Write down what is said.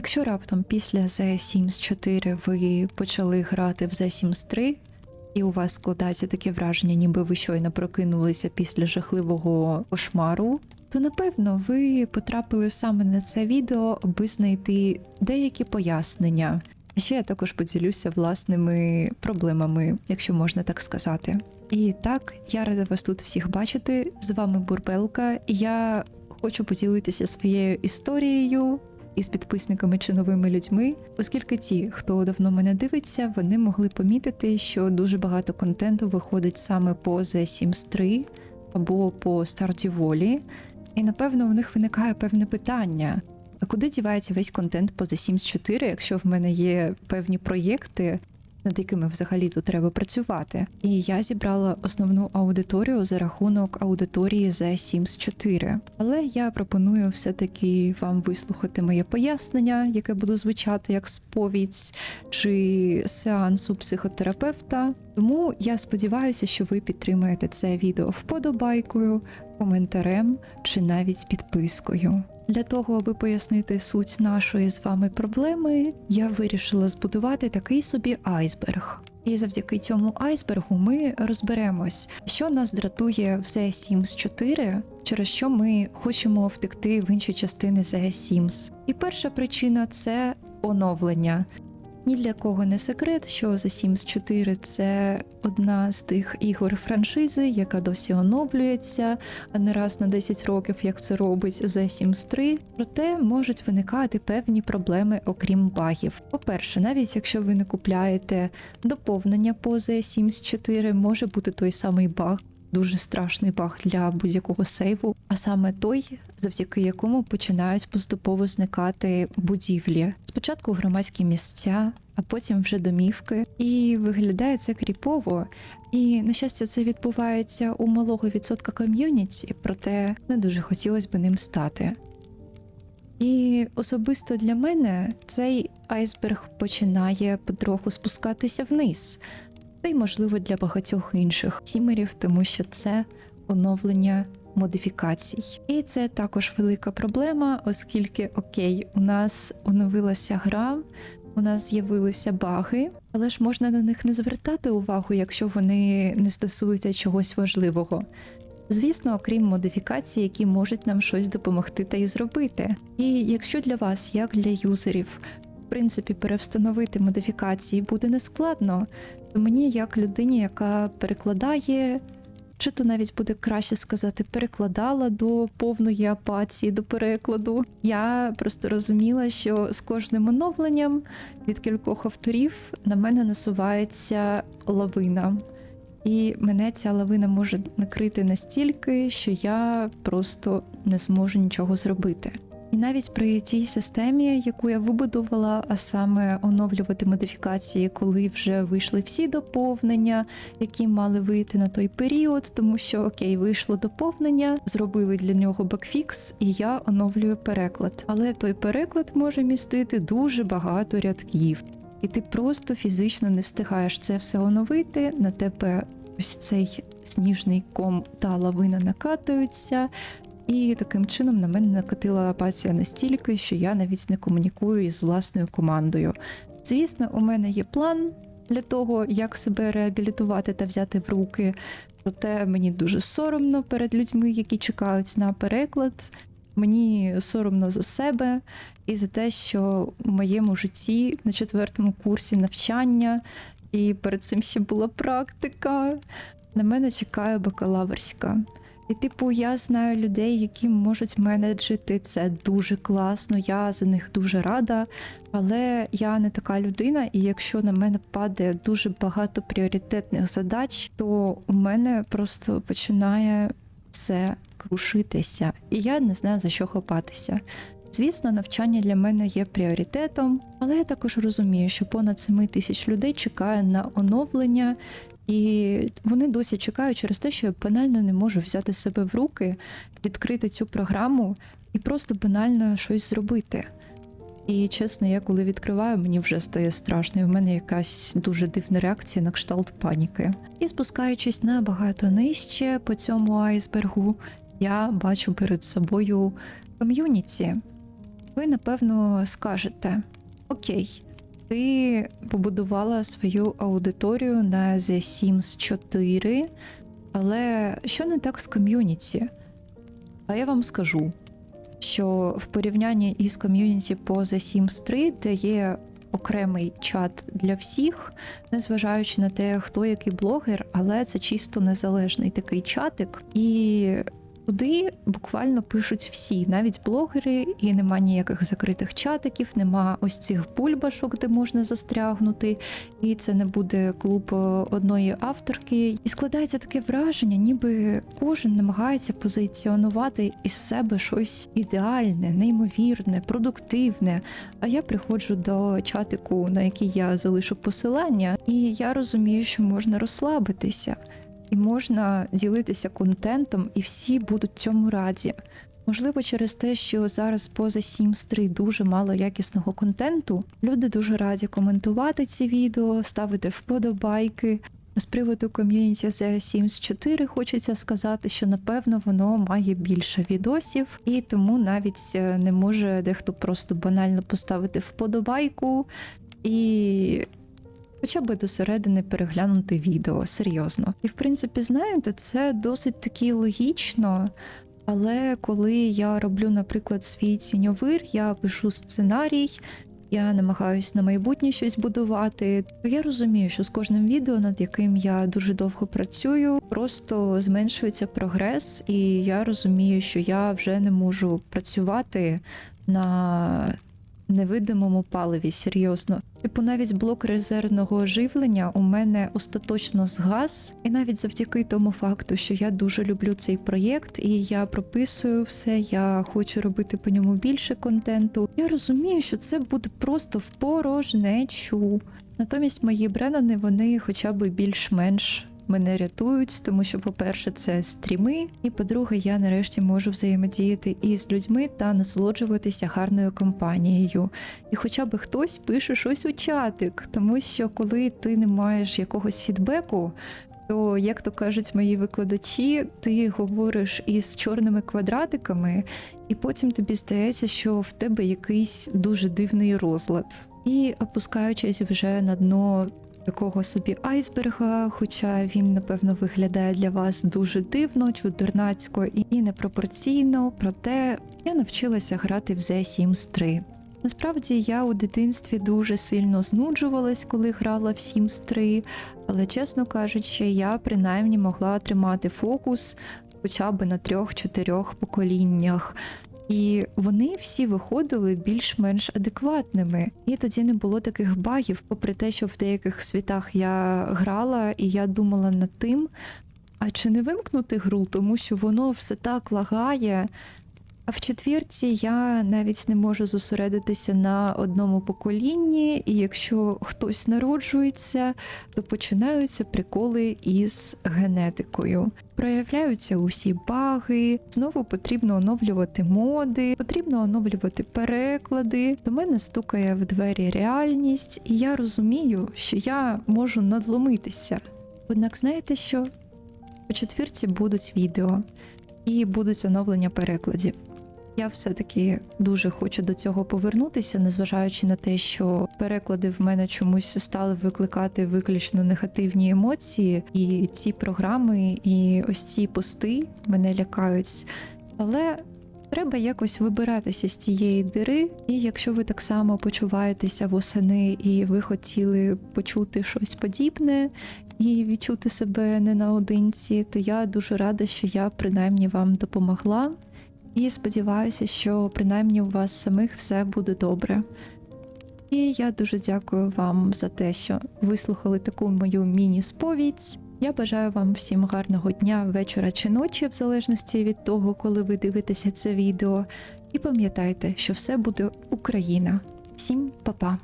Якщо раптом після The Sims 4 ви почали грати в The Sims 3, і у вас складається таке враження, ніби ви щойно прокинулися після жахливого кошмару, то напевно ви потрапили саме на це відео, аби знайти деякі пояснення. Ще я також поділюся власними проблемами, якщо можна так сказати. І так, я рада вас тут всіх бачити. З вами Бурбелка, і я хочу поділитися своєю історією із підписниками чи новими людьми, оскільки ті, хто давно мене дивиться, вони могли помітити, що дуже багато контенту виходить саме по The Sims 3 або по старті волі. І напевно у них виникає певне питання: а куди дівається весь контент по The Sims 4, якщо в мене є певні проєкти, над якими взагалі тут треба працювати? І я зібрала основну аудиторію за рахунок аудиторії The Sims 4. Але я пропоную все-таки вам вислухати моє пояснення, яке буде звучати як сповідь чи сеансу психотерапевта. Тому я сподіваюся, що ви підтримаєте це відео вподобайкою, коментарем чи навіть підпискою. Для того, аби пояснити суть нашої з вами проблеми, я вирішила збудувати такий собі айсберг. І завдяки цьому айсбергу ми розберемось, що нас дратує в The Sims 4, через що ми хочемо втекти в інші частини The Sims. І перша причина це оновлення. Ні для кого не секрет, що The Sims 4 це одна з тих ігор франшизи, яка досі оновлюється, не раз на 10 років, як це робить The Sims 3. Проте можуть виникати певні проблеми, окрім багів. По-перше, навіть якщо ви не купляєте доповнення по The Sims 4, може бути той самий баг. Дуже страшний баг для будь-якого сейву, а саме той, завдяки якому починають поступово зникати будівлі. Спочатку громадські місця, а потім вже домівки. І виглядає це кріпово. І на щастя, це відбувається у малого відсотка ком'юніті, проте не дуже хотілося б ним стати. І особисто для мене цей айсберг починає потроху спускатися вниз, та й можливо для багатьох інших сімерів, тому що це оновлення модифікацій. І це також велика проблема, оскільки окей, у нас оновилася гра. У нас з'явилися баги, але ж можна на них не звертати увагу, якщо вони не стосуються чогось важливого. Звісно, окрім модифікацій, які можуть нам щось допомогти та й зробити. І якщо для вас, як для юзерів, принципі, перевстановити модифікації буде нескладно, то мені, як людині, яка перекладає, чи то навіть буде краще сказати, перекладала до повної апатії, до перекладу. Я просто розуміла, що з кожним оновленням від кількох авторів на мене насувається лавина. І мене ця лавина може накрити настільки, що я просто не зможу нічого зробити. І навіть при тій системі, яку я вибудувала, а саме оновлювати модифікації, коли вже вийшли всі доповнення, які мали вийти на той період, тому що окей, вийшло доповнення, зробили для нього бекфікс, і я оновлюю переклад. Але той переклад може містити дуже багато рядків. І ти просто фізично не встигаєш це все оновити. На тебе ось цей сніжний ком та лавина накатуються. І таким чином на мене накатила апатія настільки, що я навіть не комунікую із власною командою. Звісно, у мене є план для того, як себе реабілітувати та взяти в руки. Проте мені дуже соромно перед людьми, які чекають на переклад. Мені соромно за себе і за те, що в моєму житті на четвертому курсі навчання, і перед цим ще була практика. На мене чекає бакалаврська. І, типу, я знаю людей, які можуть менеджити це дуже класно. Я за них дуже рада. Але я не така людина, і якщо на мене падає дуже багато пріоритетних задач, то у мене просто починає все крушитися, і я не знаю за що хапатися. Звісно, навчання для мене є пріоритетом, але я також розумію, що понад 7 тисяч людей чекає на оновлення, і вони досі чекають через те, що я банально не можу взяти себе в руки, відкрити цю програму і просто банально щось зробити. І чесно, я коли відкриваю, мені вже стає страшно. і в мене якась дуже дивна реакція на кшталт паніки. І спускаючись набагато нижче по цьому айсбергу, я бачу перед собою ком'юніті. Ви напевно скажете: Окей, ти побудувала свою аудиторію на The Sims 4, але що не так з ком'юніті? А я вам скажу, що в порівнянні із ком'юніті по The Sims 3, де є окремий чат для всіх, незважаючи на те, хто який блогер, але це чисто незалежний такий чатик. І туди буквально пишуть всі, навіть блогери, і нема ніяких закритих чатиків, нема ось цих бульбашок, де можна застрягнути, і це не буде клуб е, одної авторки. І складається таке враження, ніби кожен намагається позиціонувати із себе щось ідеальне, неймовірне, продуктивне. А я приходжу до чатику, на який я залишу посилання, і я розумію, що можна розслабитися і можна ділитися контентом, і всі будуть цьому раді. Можливо, через те, що зараз поза Sims 3 дуже мало якісного контенту, люди дуже раді коментувати ці відео, ставити вподобайки. З приводу ком'юніті The Sims 4 хочеться сказати, що напевно воно має більше відосів, і тому навіть е, не може дехто просто банально поставити вподобайку і хоча б до середини переглянути відео серйозно. І в принципі, знаєте, це досить таки логічно. Але коли я роблю, наприклад, свій ціньовир, я пишу сценарій, я намагаюся на майбутнє щось будувати, то я розумію, що з кожним відео, над яким я дуже довго працюю, просто зменшується прогрес, і я розумію, що я вже не можу працювати на невидимому паливі, серйозно. Типу, навіть блок резервного живлення у мене остаточно згас, і навіть завдяки тому факту, що я дуже люблю цей проєкт, і я прописую все, я хочу робити по ньому більше контенту. Я розумію, що це буде просто в порожнечу. Натомість мої бренани, вони хоча б більш-менш мене рятують, тому що, по-перше, це стріми, і по-друге, я нарешті можу взаємодіяти із людьми та насолоджуватися гарною компанією. І хоча б хтось пише щось у чатик, тому що коли ти не маєш якогось фідбеку. То, як то кажуть мої викладачі, ти говориш із чорними квадратиками, і потім тобі здається, що в тебе якийсь дуже дивний розлад. І опускаючись вже на дно такого собі айсберга, хоча він, напевно, виглядає для вас дуже дивно, чудернацько і непропорційно, проте я навчилася грати в The Sims 3. Насправді я у дитинстві дуже сильно знуджувалась, коли грала в Sims 3, але, чесно кажучи, я принаймні могла тримати фокус хоча б на трьох-чотирьох поколіннях. І вони всі виходили більш-менш адекватними. І тоді не було таких багів, попри те, що в деяких світах я грала, і я думала над тим, а чи не вимкнути гру, тому що воно все так лагає. А в четвірці я навіть не можу зосередитися на одному поколінні, і якщо хтось народжується, то починаються приколи із генетикою. Проявляються усі баги, знову потрібно оновлювати моди, потрібно оновлювати переклади. До мене стукає в двері реальність, і я розумію, що я можу надломитися. Однак, знаєте що? У четвірці будуть відео і будуть оновлення перекладів. Я все-таки дуже хочу до цього повернутися, незважаючи на те, що переклади в мене чомусь стали викликати виключно негативні емоції, і ці програми, і ось ці пости мене лякають. Але треба якось вибиратися з цієї дири. І якщо ви так само почуваєтеся восени, і ви хотіли почути щось подібне. І відчути себе не наодинці, то я дуже рада, що я принаймні вам допомогла. І сподіваюся, що принаймні у вас самих все буде добре. І я дуже дякую вам за те, що вислухали таку мою міні-сповідь. Я бажаю вам всім гарного дня, вечора чи ночі, в залежності від того, коли ви дивитеся це відео. І пам'ятайте, що все буде Україна. Всім па-па!